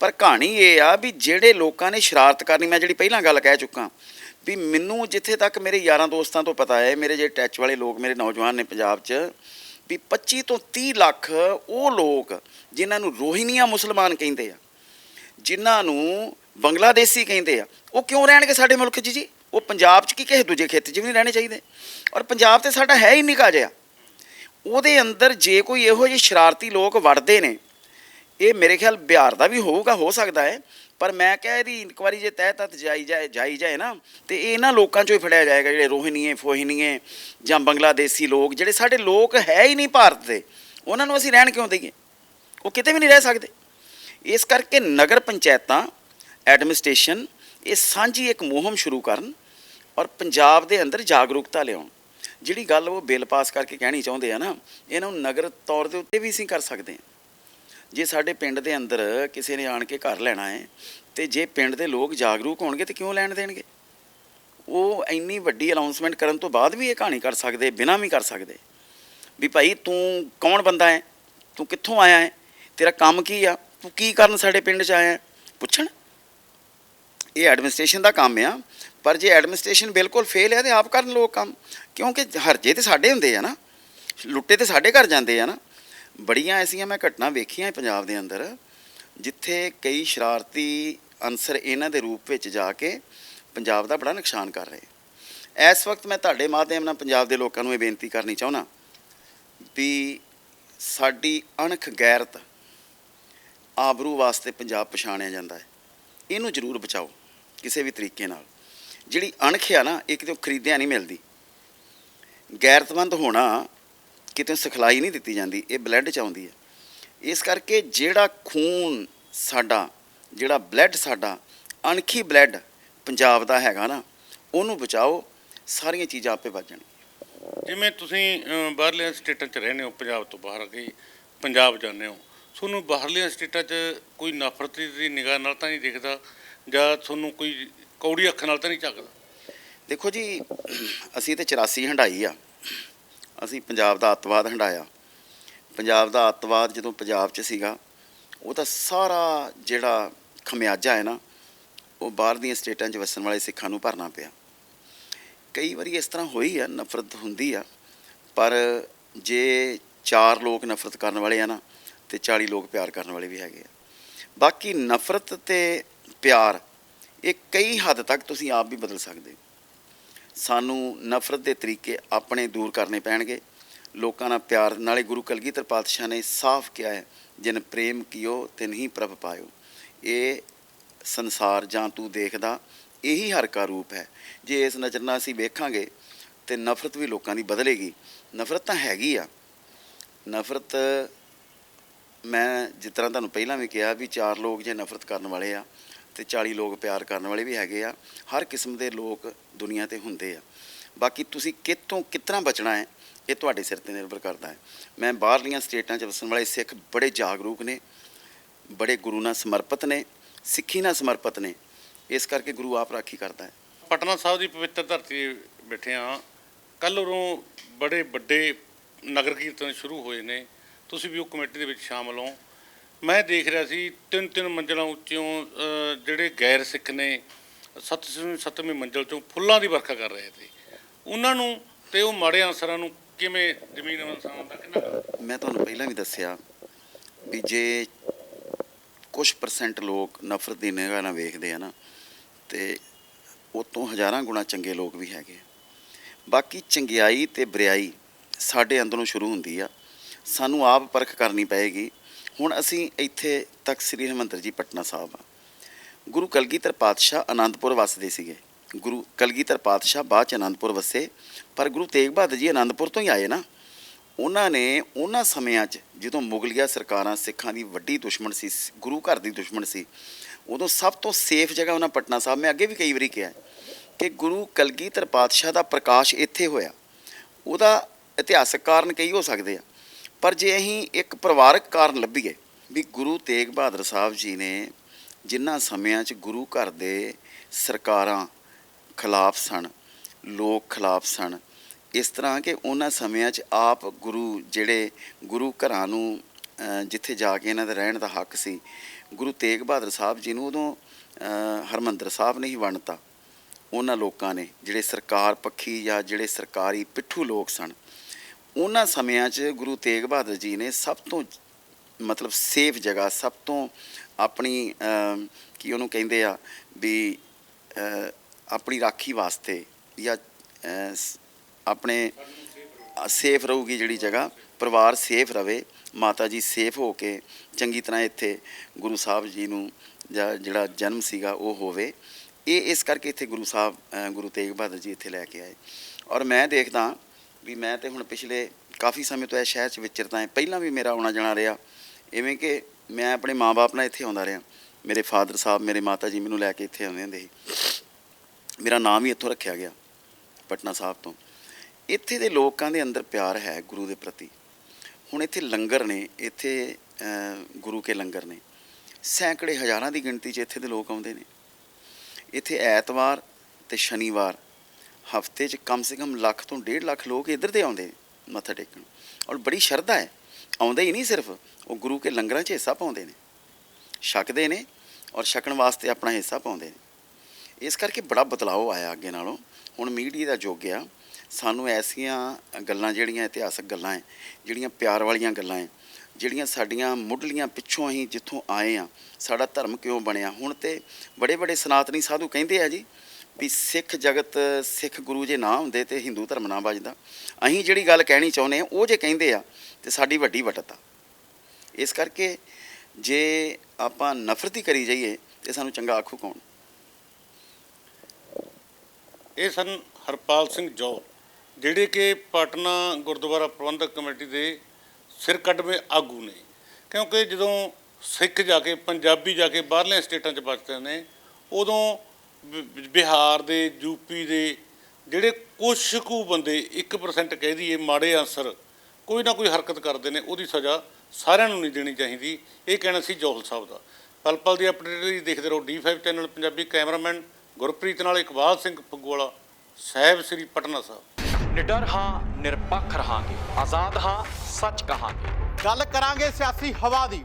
ਪਰ ਕਹਾਣੀ ਇਹ ਆ ਵੀ ਜਿਹੜੇ ਲੋਕਾਂ ਨੇ ਸ਼ਰਾਰਤ ਕਰਨੀ, ਮੈਂ ਜਿਹੜੀ ਪਹਿਲਾਂ ਗੱਲ ਕਹਿ ਚੁੱਕਾ, ਵੀ ਮੈਨੂੰ ਜਿੱਥੇ ਤੱਕ ਮੇਰੇ ਯਾਰਾਂ ਦੋਸਤਾਂ ਤੋਂ ਪਤਾ ਹੈ, ਮੇਰੇ ਜਿਹੜੇ ਟੱਚ ਵਾਲੇ ਲੋਕ, ਮੇਰੇ ਨੌਜਵਾਨ ਨੇ ਪੰਜਾਬ 'ਚ, ਵੀ 25 ਤੋਂ 30 ਲੱਖ ਉਹ ਲੋਕ ਜਿਨ੍ਹਾਂ ਨੂੰ ਰੋਹਿੰਗੀਆ ਮੁਸਲਮਾਨ ਕਹਿੰਦੇ ਆ, ਜਿਨ੍ਹਾਂ ਨੂੰ ਬੰਗਲਾਦੇਸ਼ੀ ਕਹਿੰਦੇ ਆ, ਉਹ ਕਿਉਂ ਰਹਿਣਗੇ ਸਾਡੇ ਮੁਲਕ 'ਚ ਜੀ? ਉਹ ਪੰਜਾਬ 'ਚ ਕੀ ਕਿਸੇ ਦੂਜੇ ਖੇਤਰ 'ਚ ਵੀ ਨਹੀਂ ਰਹਿਣੇ ਚਾਹੀਦੇ। ਔਰ ਪੰਜਾਬ ਤੇ ਸਾਡਾ ਹੈ ਹੀ ਨਿਕਾ ਜਿਹਾ ਉਹਦੇ ਅੰਦਰ ਜੇ ਕੋਈ ਇਹੋ ਜਿਹੇ ਸ਼ਰਾਰਤੀ ਲੋਕ ਵੜਦੇ ਨੇ, ਇਹ ਮੇਰੇ ਖਿਆਲ ਬਿਹਾਰ ਦਾ ਵੀ ਹੋਊਗਾ, ਹੋ ਸਕਦਾ ਹੈ। ਪਰ ਮੈਂ ਕਿਹਾ ਇਹਦੀ ਇਨਕੁਆਰੀ ਜੇ ਤਹਿ ਤੱਕ ਜਾਈ ਜਾਏ ਜਾਈ ਜਾਏ ਨਾ, ਤੇ ਇਹ ਇਹਨਾਂ ਲੋਕਾਂ ਚੋਂ ਹੀ ਫੜਿਆ ਜਾਏਗਾ, ਜਿਹੜੇ ਰੋਹਿਣੀਏ, ਫੋਹਿਣੀਏ ਜਾਂ ਬੰਗਲਾਦੇਸ਼ੀ ਲੋਕ, ਜਿਹੜੇ ਸਾਡੇ ਲੋਕ ਹੈ ਹੀ ਨਹੀਂ ਭਾਰਤ ਦੇ। ਉਹਨਾਂ ਨੂੰ ਅਸੀਂ ਰਹਿਣ ਕਿਉਂ ਦਈਏ? ਉਹ ਕਿਤੇ ਵੀ ਨਹੀਂ ਰਹਿ ਸਕਦੇ। ਇਸ ਕਰਕੇ ਨਗਰ ਪੰਚਾਇਤਾਂ, ਐਡਮਿਨਿਸਟ੍ਰੇਸ਼ਨ, ਇਹ ਸਾਂਝੀ ਇੱਕ ਮੁਹਿੰਮ ਸ਼ੁਰੂ ਕਰਨ ਔਰ ਪੰਜਾਬ ਦੇ ਅੰਦਰ ਜਾਗਰੂਕਤਾ ਲਿਆਉਣ। ਜਿਹੜੀ ਗੱਲ ਉਹ ਬਿੱਲ ਪਾਸ ਕਰਕੇ ਕਹਿਣੀ ਚਾਹੁੰਦੇ ਆ ਨਾ, ਇਹਨਾਂ ਨੂੰ ਨਗਰ ਤੌਰ ਦੇ ਉੱਤੇ ਵੀ ਅਸੀਂ ਕਰ ਸਕਦੇ ਹਾਂ। ਜੇ ਸਾਡੇ ਪਿੰਡ ਦੇ ਅੰਦਰ ਕਿਸੇ ਨੇ ਆਣ ਕੇ ਘਰ ਲੈਣਾ ਹੈ, ਤੇ ਜੇ ਪਿੰਡ ਦੇ ਲੋਕ ਜਾਗਰੂਕ ਹੋਣਗੇ, ਤੇ ਕਿਉਂ ਲੈਣ ਦੇਣਗੇ? ਉਹ ਇੰਨੀ ਵੱਡੀ ਅਨਾਉਂਸਮੈਂਟ ਕਰਨ ਤੋਂ ਬਾਅਦ ਵੀ ਇਹ ਕਹਾਣੀ ਕਰ ਸਕਦੇ, ਬਿਨਾਂ ਵੀ ਕਰ ਸਕਦੇ। ਵੀ ਭਾਈ ਤੂੰ ਕੌਣ ਬੰਦਾ ਹੈ? ਤੂੰ ਕਿੱਥੋਂ ਆਇਆ ਹੈ? ਤੇਰਾ ਕੰਮ ਕੀ ਆ? ਤੂੰ ਕੀ ਕਰਨ ਸਾਡੇ ਪਿੰਡ 'ਚ ਆਇਆ ਪੁੱਛਣ। ਇਹ ਐਡਮਿਨਿਸਟ੍ਰੇਸ਼ਨ ਦਾ ਕੰਮ ਆ। ਪਰ ਜੇ ਐਡਮਿਨਿਸਟ੍ਰੇਸ਼ਨ ਬਿਲਕੁਲ ਫੇਲ ਹੈ ਤੇ ਆਪ ਕਰਨ ਲੋਕ ਕੰਮ, ਕਿਉਂਕਿ ਹਰਜੇ ਤੇ ਸਾਡੇ ਹੁੰਦੇ ਆ ਨਾ, ਲੁੱਟੇ ਤੇ ਸਾਡੇ ਘਰ ਜਾਂਦੇ ਆ ਨਾ, ਬੜੀਆਂ ਐਸੀਆਂ ਮੈਂ ਘਟਨਾ ਵੇਖੀਆਂ ਪੰਜਾਬ ਦੇ ਅੰਦਰ, ਜਿੱਥੇ ਕਈ ਸ਼ਰਾਰਤੀ ਅਨਸਰ ਇਹਨਾਂ ਦੇ ਰੂਪ ਵਿੱਚ ਜਾ ਕੇ ਪੰਜਾਬ ਦਾ ਬੜਾ ਨੁਕਸਾਨ ਕਰ ਰਹੇ ਇਸ ਵਕਤ ਮੈਂ ਤੁਹਾਡੇ ਮਾਧਿਅਮ ਨਾਲ ਪੰਜਾਬ ਦੇ ਲੋਕਾਂ ਨੂੰ ਇਹ ਬੇਨਤੀ ਕਰਨੀ ਚਾਹੁੰਦਾ ਵੀ ਸਾਡੀ ਅਣਖ ਗੈਰਤ ਆਬਰੂ ਵਾਸਤੇ ਪੰਜਾਬ ਪਛਾਣਿਆ ਜਾਂਦਾ ਹੈ। ਇਹਨੂੰ ਜ਼ਰੂਰ ਬਚਾਓ, ਕਿਸੇ ਵੀ ਤਰੀਕੇ ਨਾਲ। ਜਿਹੜੀ ਅਣਖ ਆ ਨਾ ਇਹ ਕਿਤੇ ਖਰੀਦਿਆ ਨਹੀਂ ਮਿਲਦੀ। ਗੈਰਤਮੰਦ ਹੋਣਾ ਕਿਤੇ ਸਿਖਲਾਈ ਨਹੀਂ ਦਿੱਤੀ ਜਾਂਦੀ ਇਹ ਬਲੱਡ ਚ ਆਉਂਦੀ ਹੈ। ਇਸ ਕਰਕੇ ਜਿਹੜਾ ਖੂਨ ਸਾਡਾ ਜਿਹੜਾ ਬਲੱਡ ਸਾਡਾ ਅਣਖੀ ਬਲੱਡ ਪੰਜਾਬ ਦਾ ਹੈਗਾ ਨਾ ਉਹਨੂੰ ਬਚਾਓ ਸਾਰੀਆਂ ਚੀਜ਼ਾਂ ਆਪੇ ਵੱਜ ਜਾਣਗੀਆਂ। ਜਿਵੇਂ ਤੁਸੀਂ ਅ, ਬਾਹਰਲੀਆਂ ਸਟੇਟਾਂ 'ਚ ਰਹਿੰਦੇ ਹੋ ਪੰਜਾਬ ਤੋਂ ਬਾਹਰ ਗਈ ਪੰਜਾਬ ਜਾਂਦੇ ਹੋ ਤੁਹਾਨੂੰ ਬਾਹਰਲੀਆਂ ਸਟੇਟਾਂ 'ਚ ਕੋਈ ਨਫ਼ਰਤ ਦੀ ਨਿਗਾਹ ਨਾਲ ਤਾਂ ਨਹੀਂ ਦਿਖਦਾ? ਜਾਂ ਤੁਹਾਨੂੰ ਕੋਈ ਕੌੜੀ ਅੱਖ ਨਾਲ ਤਾਂ ਨਹੀਂ ਝੱਕਦਾ। ਦੇਖੋ ਜੀ, ਅਸੀਂ ਤੇ 84 ਹੰਡਾਈ ਆ। ਅਸੀਂ ਪੰਜਾਬ ਦਾ ਅੱਤਵਾਦ ਹੰਡਾਇਆ ਪੰਜਾਬ ਦਾ ਅੱਤਵਾਦ ਜਦੋਂ ਪੰਜਾਬ 'ਚ ਸੀਗਾ, ਉਹ ਤਾਂ ਸਾਰਾ ਜਿਹੜਾ ਖਮਿਆਜਾ ਹੈ ਨਾ, ਉਹ ਬਾਹਰ ਦੀਆਂ ਸਟੇਟਾਂ 'ਚ ਵਸਣ ਵਾਲੇ ਸਿੱਖਾਂ ਨੂੰ ਭਰਨਾ ਪਿਆ। ਕਈ ਵਾਰੀ ਇਸ ਤਰ੍ਹਾਂ ਹੋਈ ਆ, ਨਫ਼ਰਤ ਹੁੰਦੀ ਆ, ਪਰ ਜੇ ਚਾਰ ਲੋਕ ਨਫ਼ਰਤ ਕਰਨ ਵਾਲੇ ਆ ਨਾ, ਤੇ 40 ਲੋਕ ਪਿਆਰ ਕਰਨ ਵਾਲੇ ਵੀ ਹੈਗੇ ਆ। ਬਾਕੀ ਨਫ਼ਰਤ ਤੇ ਪਿਆਰ ਇਹ ਕਈ ਹੱਦ ਤੱਕ ਤੁਸੀਂ ਆਪ ਵੀ ਬਦਲ ਸਕਦੇ ਸਾਨੂੰ ਨਫ਼ਰਤ ਦੇ ਤਰੀਕੇ ਆਪਣੇ ਦੂਰ ਕਰਨੇ ਪੈਣਗੇ। ਲੋਕਾਂ ਨਾਲ ਪਿਆਰ, ਨਾਲੇ ਗੁਰੂ ਕਲਗੀਧਰ ਪਾਤਸ਼ਾਹ ਨੇ ਸਾਫ਼ ਕਿਹਾ ਹੈ, ਜਿਨ ਪ੍ਰੇਮ ਕੀਓ ਤਿਨ ਹੀ ਪ੍ਰਭ ਪਾਇਓ। ਇਹ ਸੰਸਾਰ ਜਾਂ ਤੂੰ ਦੇਖਦਾ, ਇਹੀ ਹਰ ਕਾ ਰੂਪ ਹੈ। ਜੇ ਇਸ ਨਜ਼ਰ ਨਾਲ ਅਸੀਂ ਵੇਖਾਂਗੇ, ਤੇ ਨਫ਼ਰਤ ਵੀ ਲੋਕਾਂ ਦੀ ਬਦਲੇਗੀ। ਨਫ਼ਰਤ ਤਾਂ ਹੈਗੀ ਆ। ਨਫ਼ਰਤ, ਮੈਂ ਜਿਸ ਤਰ੍ਹਾਂ ਤੁਹਾਨੂੰ ਪਹਿਲਾਂ ਵੀ ਕਿਹਾ ਵੀ ਚਾਰ ਲੋਕ ਜੇ ਨਫ਼ਰਤ ਕਰਨ ਵਾਲੇ ਆ ਤੇ 40 ਲੋਕ ਪਿਆਰ ਕਰਨ ਵਾਲੇ ਵੀ ਹੈਗੇ ਆ, ਹਰ ਕਿਸਮ ਦੇ ਲੋਕ ਦੁਨੀਆ ਤੇ ਹੁੰਦੇ ਆ। ਬਾਕੀ ਤੁਸੀਂ ਕਿਤੋਂ ਕਿਤਨਾ ਬਚਣਾ ਹੈ, ਇਹ ਤੁਹਾਡੇ ਸਿਰ ਤੇ ਨਿਰਭਰ ਕਰਦਾ ਹੈ। ਮੈਂ ਬਾਹਰਲੀਆਂ ਸਟੇਟਾਂ 'ਚ ਵਸਣ ਵਾਲੇ ਸਿੱਖ ਬੜੇ ਜਾਗਰੂਕ ਨੇ, ਬੜੇ ਗੁਰੂ ਨਾਲ ਸਮਰਪਿਤ ਨੇ, ਸਿੱਖੀ ਨਾਲ ਸਮਰਪਿਤ ਨੇ। ਇਸ ਕਰਕੇ ਗੁਰੂ ਆਪ ਰਾਖੀ ਕਰਦਾ ਹੈ। ਪਟਨਾ ਸਾਹਿਬ ਦੀ ਪਵਿੱਤਰ ਧਰਤੀ ਬੈਠੇ ਆ ਕੱਲ੍ਹ ਉਰੋਂ ਬੜੇ ਵੱਡੇ ਨਗਰ ਕੀਰਤਨ ਸ਼ੁਰੂ ਹੋਏ ਨੇ। ਤੁਸੀਂ ਵੀ ਉਹ ਕਮੇਟੀ ਦੇ ਵਿੱਚ ਸ਼ਾਮਲ ਹੋ। ਮੈਂ ਦੇਖ ਰਿਹਾ ਸੀ, ਤਿੰਨ ਤਿੰਨ ਮੰਜ਼ਲਾਂ ਉੱਚੋਂ ਜਿਹੜੇ ਗੈਰ ਸਿੱਖ ਨੇ ਸੱਤਵੀਂ ਸੱਤਵੀਂ ਮੰਜ਼ਲ ਚੋਂ ਫੁੱਲਾਂ ਦੀ ਵਰਖਾ ਕਰ ਰਹੇ ਸੀ। ਉਹਨਾਂ ਨੂੰ ਤੇ ਉਹ ਮਾੜੇ ਅਨਸਰਾਂ ਨੂੰ ਕਿਵੇਂ ਜ਼ਮੀਨ ਇਨਸਾਨ ਦਾ ਕਿੰਨਾ ਮੈਂ ਤੁਹਾਨੂੰ ਪਹਿਲਾਂ ਵੀ ਦੱਸਿਆ ਵੀ ਜੇ ਕੁਝ ਪਰਸੈਂਟ ਲੋਕ ਨਫ਼ਰਤ ਦੀ ਨਿਗਾਹ ਨਾਲ ਵੇਖਦੇ ਆ ਨਾ, ਤੇ ਉਹ ਤੋਂ ਹਜ਼ਾਰਾਂ ਗੁਣਾ ਚੰਗੇ ਲੋਕ ਵੀ ਹੈਗੇ। ਬਾਕੀ ਚੰਗਿਆਈ ਤੇ ਬਰਿਆਈ ਸਾਡੇ ਅੰਦਰੋਂ ਸ਼ੁਰੂ ਹੁੰਦੀ ਆ। ਸਾਨੂੰ ਆਪ ਪਰਖ ਕਰਨੀ ਪਏਗੀ ਹੁਣ ਅਸੀਂ ਇੱਥੇ ਤੱਕ ਸ੍ਰੀ ਹਰਿਮੰਦਰ ਜੀ, ਪਟਨਾ ਸਾਹਿਬ ਆ। ਗੁਰੂ ਕਲਗੀਧਰ ਪਾਤਸ਼ਾਹ ਆਨੰਦਪੁਰ ਵਸਦੇ ਸੀਗੇ। ਗੁਰੂ ਕਲਗੀਧਰ ਪਾਤਸ਼ਾਹ ਬਾਅਦ ਚ ਆਨੰਦਪੁਰ ਵਸੇ, ਪਰ ਗੁਰੂ ਤੇਗ ਬਹਾਦਰ ਜੀ ਆਨੰਦਪੁਰ ਤੋਂ ਹੀ ਆਏ ਨਾ। ਉਹਨਾਂ ਨੇ ਉਹਨਾਂ ਸਮਿਆਂ 'ਚ ਜਦੋਂ ਮੁਗਲੀਆ ਸਰਕਾਰਾਂ ਸਿੱਖਾਂ ਦੀ ਵੱਡੀ ਦੁਸ਼ਮਣ ਸੀ, ਗੁਰੂ ਘਰ ਦੀ ਦੁਸ਼ਮਣ ਸੀ, ਉਦੋਂ ਸਭ ਤੋਂ ਸੇਫ ਜਗ੍ਹਾ ਉਹਨਾਂ ਪਟਨਾ ਸਾਹਿਬ, ਮੈਂ ਅੱਗੇ ਵੀ ਕਈ ਵਾਰੀ ਕਿਹਾ ਕਿ ਗੁਰੂ ਕਲਗੀਧਰ ਪਾਤਸ਼ਾਹ ਦਾ ਪ੍ਰਕਾਸ਼ ਇੱਥੇ ਹੋਇਆ। ਉਹਦਾ ਇਤਿਹਾਸਕ ਕਾਰਨ ਕਈ ਹੋ ਸਕਦੇ ਆ। ਪਰ ਜੇ ਅਸੀਂ ਇੱਕ ਪਰਿਵਾਰਕ ਕਾਰਨ ਲੱਭੀਏ ਵੀ ਗੁਰੂ ਤੇਗ ਬਹਾਦਰ ਸਾਹਿਬ ਜੀ ਨੇ ਜਿਨ੍ਹਾਂ ਸਮਿਆਂ 'ਚ ਗੁਰੂ ਘਰ ਦੇ ਸਰਕਾਰਾਂ ਖਿਲਾਫ ਸਨ ਲੋਕ ਖਿਲਾਫ ਸਨ ਇਸ ਤਰ੍ਹਾਂ ਕਿ ਉਹਨਾਂ ਸਮਿਆਂ 'ਚ ਆਪ ਗੁਰੂ ਜਿਹੜੇ ਗੁਰੂ ਘਰਾਂ ਨੂੰ ਜਿੱਥੇ ਜਾ ਕੇ ਇਹਨਾਂ ਦਾ ਰਹਿਣ ਦਾ ਹੱਕ ਸੀ ਗੁਰੂ ਤੇਗ ਬਹਾਦਰ ਸਾਹਿਬ ਜੀ ਨੂੰ ਉਦੋਂ ਅ, ਹਰਮੰਦਰ ਸਾਹਿਬ ਨੇ ਹੀ ਵੰਡਤਾ। ਉਹਨਾਂ ਲੋਕਾਂ ਨੇ ਜਿਹੜੇ ਸਰਕਾਰ ਪੱਖੀ ਜਾਂ ਜਿਹੜੇ ਸਰਕਾਰੀ ਪਿੱਠੂ ਲੋਕ ਸਨ ਉਹਨਾਂ ਸਮਿਆਂ 'ਚ ਗੁਰੂ ਤੇਗ ਬਹਾਦਰ ਜੀ ਨੇ ਸਭ ਤੋਂ, ਮਤਲਬ ਸੇਫ ਜਗ੍ਹਾ, ਸਭ ਤੋਂ ਆਪਣੀ ਕੀ ਉਹਨੂੰ ਕਹਿੰਦੇ ਆ ਵੀ ਆਪਣੀ ਰਾਖੀ ਵਾਸਤੇ ਜਾਂ ਆਪਣੇ ਸੇਫ ਰਹੂਗੀ ਜਿਹੜੀ ਜਗ੍ਹਾ, ਪਰਿਵਾਰ ਸੇਫ ਰਵੇ, ਮਾਤਾ ਜੀ ਸੇਫ ਹੋ ਕੇ ਚੰਗੀ ਤਰ੍ਹਾਂ ਇੱਥੇ ਗੁਰੂ ਸਾਹਿਬ ਜੀ ਨੂੰ ਜਾਂ ਜਿਹੜਾ ਜਨਮ ਸੀਗਾ ਉਹ ਹੋਵੇ। ਇਹ ਇਸ ਕਰਕੇ ਇੱਥੇ ਗੁਰੂ ਸਾਹਿਬ ਗੁਰੂ ਤੇਗ ਬਹਾਦਰ ਜੀ ਇੱਥੇ ਲੈ ਕੇ ਆਏ। ਔਰ ਮੈਂ ਦੇਖਦਾ ਵੀ ਮੈਂ ਤੇ ਹੁਣ ਪਿਛਲੇ ਕਾਫੀ ਸਮੇਂ ਤੋਂ ਇਹ ਸ਼ਹਿਰ 'ਚ ਵਿਚਰਦਾ ਹਾਂ। ਪਹਿਲਾਂ ਵੀ ਮੇਰਾ ਆਉਣਾ ਜਾਣਾ ਰਿਹਾ। ਇਵੇਂ ਕਿ ਮੈਂ ਆਪਣੇ ਮਾਪੇ ਨਾਲ ਇੱਥੇ ਆਉਂਦਾ ਰਿਹਾ। ਮੇਰੇ ਫਾਦਰ ਸਾਹਿਬ, ਮੇਰੇ ਮਾਤਾ ਜੀ ਮੈਨੂੰ ਲੈ ਕੇ ਇੱਥੇ ਆਉਂਦੇ ਹੁੰਦੇ ਸੀ। ਮੇਰਾ ਨਾਮ ਹੀ ਇੱਥੋਂ ਰੱਖਿਆ ਗਿਆ, ਪਟਨਾ ਸਾਹਿਬ ਤੋਂ। ਇੱਥੇ ਦੇ ਲੋਕਾਂ ਦੇ ਅੰਦਰ ਪਿਆਰ ਹੈ ਗੁਰੂ ਦੇ ਪ੍ਰਤੀ। ਹੁਣ ਇੱਥੇ ਲੰਗਰ ਨੇ, ਇੱਥੇ ਗੁਰੂ ਕੇ ਲੰਗਰ ਨੇ। ਸੈਂਕੜੇ ਹਜ਼ਾਰਾਂ ਦੀ ਗਿਣਤੀ 'ਚ ਇੱਥੇ ਦੇ ਲੋਕ ਆਉਂਦੇ ਨੇ। ਇੱਥੇ ਐਤਵਾਰ ਤੇ ਸ਼ਨੀਵਾਰ ਹਫ਼ਤੇ 'ਚ ਕਮ ਸੇ ਕਮ ਲੱਖ ਤੋਂ ਡੇਢ ਲੱਖ ਲੋਕ ਇੱਧਰ ਦੇ ਆਉਂਦੇ ਮੱਥਾ ਟੇਕਣ। ਔਰ ਬੜੀ ਸ਼ਰਧਾ ਹੈ। ਆਉਂਦੇ ਹੀ ਨਹੀਂ ਸਿਰਫ, ਉਹ ਗੁਰੂ ਕੇ ਲੰਗਰਾਂ 'ਚ ਹਿੱਸਾ ਪਾਉਂਦੇ ਨੇ। ਛਕਦੇ ਨੇ ਔਰ ਛਕਣ ਵਾਸਤੇ ਆਪਣਾ ਹਿੱਸਾ ਪਾਉਂਦੇ ਨੇ। ਇਸ ਕਰਕੇ ਬੜਾ ਬਦਲਾਅ ਆਇਆ ਅੱਗੇ ਨਾਲੋਂ। ਹੁਣ ਮੀਡੀਆ ਦਾ ਯੁੱਗ ਆ। ਸਾਨੂੰ ਐਸੀਆਂ ਗੱਲਾਂ ਜਿਹੜੀਆਂ ਇਤਿਹਾਸਕ ਗੱਲਾਂ ਹੈ, ਜਿਹੜੀਆਂ ਪਿਆਰ ਵਾਲੀਆਂ ਗੱਲਾਂ ਹੈ, ਜਿਹੜੀਆਂ ਸਾਡੀਆਂ ਮੁੱਢਲੀਆਂ ਪਿੱਛੋਂ ਅਸੀਂ ਜਿੱਥੋਂ ਆਏ ਆ ਸਾਡਾ ਧਰਮ ਕਿਉਂ ਬਣਿਆ? ਹੁਣ ਤੇ ਬੜੇ ਬੜੇ ਸਨਾਤਨੀ ਸਾਧੂ ਕਹਿੰਦੇ ਆ ਜੀ ਵੀ ਸਿੱਖ ਜਗਤ, ਸਿੱਖ ਗੁਰੂ ਜੇ ਨਾ ਹੁੰਦੇ ਤੇ ਹਿੰਦੂ ਧਰਮ ਨਾ ਵੱਜਦਾ। ਅਸੀਂ ਜਿਹੜੀ ਗੱਲ ਕਹਿਣੀ ਚਾਹੁੰਦੇ ਆ ਉਹ ਜੇ ਕਹਿੰਦੇ ਆ, ਤੇ ਸਾਡੀ ਵੱਡੀ ਵਟਤ ਆ। ਇਸ ਕਰਕੇ ਜੇ ਆਪਾਂ ਨਫ਼ਰਤ ਹੀ ਕਰੀ ਜਾਈਏ, ਤੇ ਸਾਨੂੰ ਚੰਗਾ ਆਖੂ ਕੌਣ? ਇਹ ਸਨ ਹਰਪਾਲ ਸਿੰਘ ਜੋਲ ਜਿਹੜੇ ਕਿ ਪਟਨਾ ਗੁਰਦੁਆਰਾ ਪ੍ਰਬੰਧਕ ਕਮੇਟੀ ਦੇ ਸਿਰ ਕੱਢਵੇਂ ਆਗੂ ਨੇ। ਕਿਉਂਕਿ ਜਦੋਂ ਸਿੱਖ ਜਾ ਕੇ, ਪੰਜਾਬੀ ਜਾ ਕੇ ਬਾਹਰਲੇ ਸਟੇਟਾਂ 'ਚ ਬਚਦੇ ਨੇ, ਉਦੋਂ ਬਿਹਾਰ ਦੇ ਯੂਪੀ ਦੇ ਜਿਹੜੇ ਕੁਛ ਕੁ ਬੰਦੇ 1% ਕਹਿ ਦਈਏ ਮਾੜੇ ਅਨਸਰ ਕੋਈ ਨਾ ਕੋਈ ਹਰਕਤ ਕਰਦੇ ਨੇ ਉਹਦੀ ਸਜ਼ਾ ਸਾਰਿਆਂ ਨੂੰ ਨਹੀਂ ਦੇਣੀ ਚਾਹੀਦੀ। ਇਹ ਕਹਿਣਾ ਸੀ ਜੋਹਲ ਸਾਹਿਬ ਦਾ। ਪਲ ਪਲ ਦੀ ਅਪਡੇਟ ਲਈ ਦੇਖਦੇ ਰਹੋ D5 channel Punjabi cameraman Gurpreet ਨਾਲ ਇਕਬਾਲ ਸਿੰਘ ਫੱਗੂਵਾਲਾ ਸਾਹਿਬ ਸ੍ਰੀ ਪਟਨਾ ਸਾਹਿਬ। ਨਿਡਰ ਹਾਂ ਨਿਰਪੱਖ ਰਹਾਂਗੇ। ਆਜ਼ਾਦ ਹਾਂ ਸੱਚ ਕਹਾਂਗੇ। ਗੱਲ ਕਰਾਂਗੇ ਸਿਆਸੀ ਹਵਾ ਦੀ।